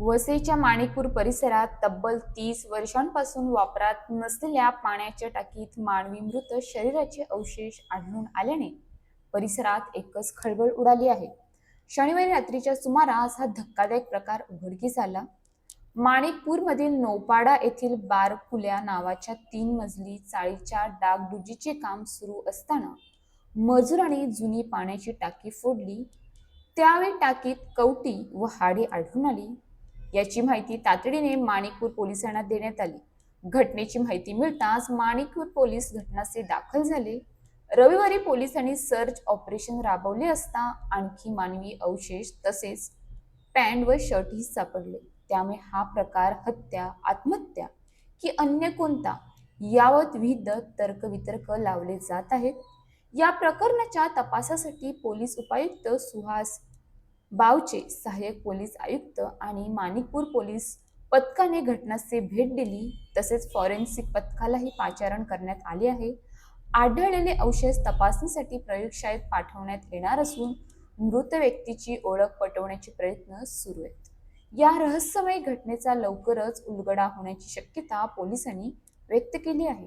वसईच्या माणिकपूर परिसरात तब्बल तीस वर्षांपासून वापरात नसलेल्या पाण्याच्या टाकीत मानवी मृत शरीराचे अवशेष आढळून आल्याने परिसरात एकच खळबळ उडाली आहे. शनिवारी रात्रीच्या सुमारास हा धक्कादायक प्रकार उघडकीस आला. माणिकपूरमधील नौपाडा येथील बारकुल्या नावाच्या तीन मजली चाळीच्या डागडुजीचे काम सुरू असताना मजुरांनी जुनी पाण्याची टाकी फोडली. त्यावेळी टाकीत कवटी व हाडे आढळून आली. याची माहिती तातडीने माणिकपूर पोलिसांना देण्यात आली. घटनेची माहिती मिळताच माणिकपूर पोलीस घटनास्थळी दाखल झाले. रविवारी पोलिसांनी सर्च ऑपरेशन राबवले असता आणखी मानवी अवशेष तसेच पॅन्ट व शर्टही सापडले. त्यामुळे हा प्रकार हत्या आत्महत्या की अन्य कोणता यावत विविध तर्कवितर्क लावले जात आहेत. या प्रकरणाच्या तपासासाठी पोलीस उपायुक्त सुहास बावचे सहाय्यक पोलीस आयुक्त आणि माणिकपूर पोलीस पथकाने घटनास्थळी भेट दिली. तसेच फॉरेन्सिक पथकालाही पाचारण करण्यात आले आहे. आढळलेले अवशेष तपासणीसाठी प्रयोगशाळेत पाठवण्यात येणार असून मृत व्यक्तीची ओळख पटवण्याचे प्रयत्न सुरू आहेत. या रहस्यमय घटनेचा लवकरच उलगडा होण्याची शक्यता पोलिसांनी व्यक्त केली आहे.